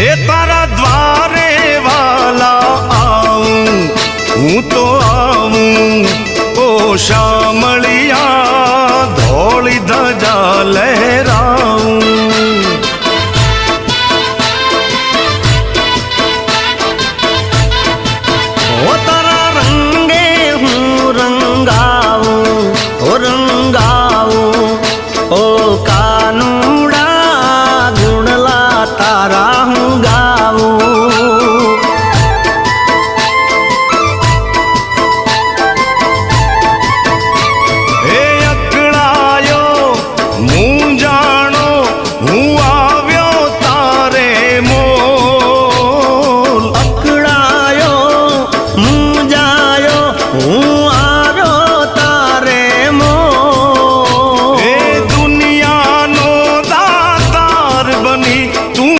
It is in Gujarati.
હે તારા દ્વારે વાલા આવું હું તો આવું ઓ શામળિયા ધોળી ધજા લહેરા